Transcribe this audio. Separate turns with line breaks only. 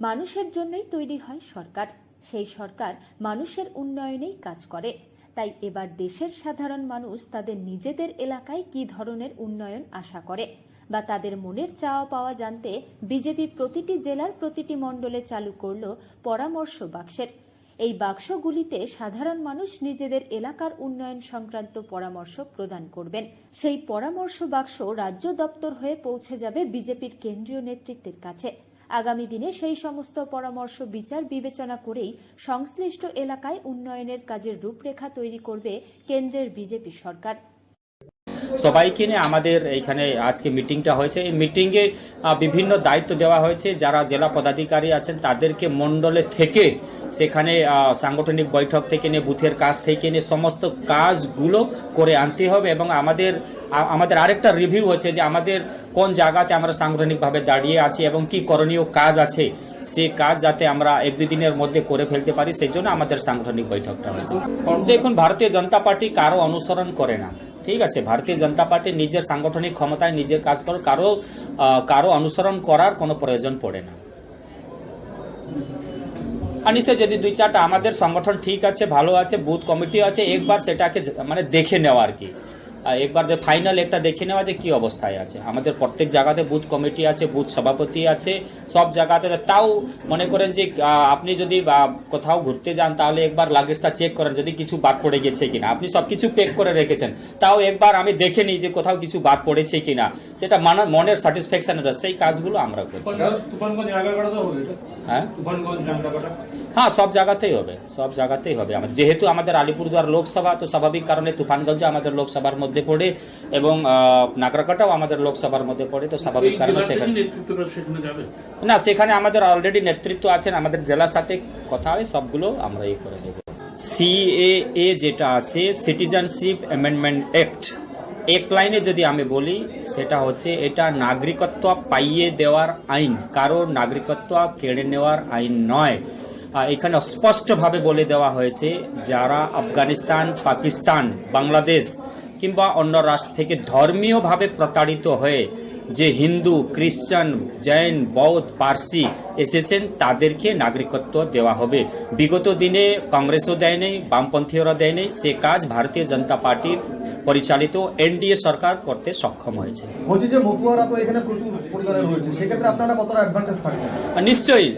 মানুষের জন্যই তৈরি হয় সরকার। সেই সরকার মানুষের উন্নয়নেই কাজ করে। তাই এবার দেশের সাধারণ মানুষ তাদের নিজেদের এলাকায় কী ধরনের উন্নয়ন আশা করে? বা তাদের মনের চাওয়া পাওয়া জানতে বিজেপি প্রতিটি জেলার প্রতিটি মণ্ডলে চালু করল পরামর্শ বাক্সের। এই বাক্সগুলিতে সাধারণ মানুষ নিজেদের এলাকার উন্নয়ন সংক্রান্ত পরামর্শ প্রদান করবেন। সেই পরামর্শ বাক্স রাজ্য দপ্তর হয়ে পৌঁছে যাবে বিজেপির কেন্দ্রীয় নেতৃত্বের কাছে। আগামী দিনে সেই সমস্ত পরামর্শ, বিচার, বিবেচনা করেই সংশ্লিষ্ট এলাকায় উন্নয়নের কাজের রূপরেখা তৈরি করবে কেন্দ্রের বিজেপি সরকার।
সবাইকে নিয়ে আমাদের এখানে আজকে মিটিংটা হয়েছে। এই মিটিংয়ে বিভিন্ন দায়িত্ব দেওয়া হয়েছে। যারা জেলা পদাধিকারী আছেন, তাদেরকে মণ্ডলে থেকে সেখানে সাংগঠনিক বৈঠক থেকে নিয়ে, বুথের কাজ থেকে নিয়ে, সমস্ত কাজগুলো করে আনতে হবে এবং আমাদের আমাদের আরেকটা রিভিউ হচ্ছে যে আমাদের কোন জায়গাতে আমরা সাংগঠনিকভাবে দাঁড়িয়ে আছি এবং কি করণীয় কাজ আছে, সে কাজ যাতে আমরা এক দুই দিনের মধ্যে করে ফেলতে পারি, সেই জন্য আমাদের সাংগঠনিক বৈঠকটা হয়েছে। দেখুন, ভারতীয় জনতা পার্টি কারও অনুসরণ করে না, ঠিক আছে? ভারতীয় জনতা পার্টি নিজের সাংগঠনিক ক্ষমতায় নিজের কাজ করে কারও কারও অনুসরণ করার কোনো প্রয়োজন পড়ে না। আর নিশ্চয় যদি দুই চারটা আমাদের সংগঠন ঠিক আছে, ভালো আছে, বুথ কমিটি আছে, একবার সেটাকে মানে দেখে নেওয়া আর কি। একবার যে ফাইনাল একটা দেখে নেওয়া যে কি অবস্থায় আছে। আমাদের প্রত্যেক জায়গাতে বুথ কমিটি আছে বুথ সভাপতি আছে সব জায়গাতে তাও মনে করেন যে আপনি যদি কোথাও ঘুরতে যান তাহলে একবার লাগেজটা চেক করেন যদি কিছু বাদ পড়ে গেছে কিনা। আপনি সব কিছু পেক করে রেখেছেন। তাও একবার আমি দেখে নিই যে কোথাও কিছু বাদ পড়েছে কিনা। সেটা মানা- মনের স্যাটিসফ্যাকশন সেই কাজগুলো আমরা করছি। হ্যাঁ? হ্যাঁ সব জায়গাতেই হবে। সব জায়গাতেই হবে। আমাদের যেহেতু আমাদের আলিপুরদুয়ার লোকসভা তো স্বাভাবিক কারণে তুফানগঞ্জ আমাদের লোকসভার মধ্যে পড়ে এবং নাগরাকাটাও আমাদের লোকসভার মধ্যে পড়ে তো স্বাভাবিক কারণে সেখানে না সেখানে আমাদের অলরেডি নেতৃত্ব আছেন আমাদের জেলার সাথে কথা হয় সবগুলো আমরা এই করে দেবো সিএএ যেটা আছে সিটিজেনশিপ অ্যামেন্ডমেন্ট অ্যাক্ট এক লাইনে যদি আমি বলি সেটা হচ্ছে এটা নাগরিকত্ব পাইয়ে দেওয়ার আইন কারোর নাগরিকত্ব কেড়ে নেওয়ার আইন নয়। এখানে স্পষ্টভাবে বলে দেওয়া হয়েছে যারা আফগানিস্তান পাকিস্তান বাংলাদেশ কিংবা অন্য রাষ্ট্র থেকে ধর্মীয়ভাবে প্রতারিত হয়ে যে হিন্দু খ্রিস্টান জৈন বৌদ্ধ পার্সি এসেছেন তাদেরকে নাগরিকত্ব দেওয়া হবে। বিগত দিনে কংগ্রেসও দেয় নেই বামপন্থীয়রা দেয় নেই। সে কাজ ভারতীয় জনতা পার্টির পরিচালিত এনডিএ সরকার করতে সক্ষম হয়েছে।
বলছি যে মতুয়ারা তো এখানে প্রচুর পরিমাণে রয়েছে। সেক্ষেত্রে আপনারা কতটা অ্যাডভান্টেজ থাকবে?
নিশ্চয়ই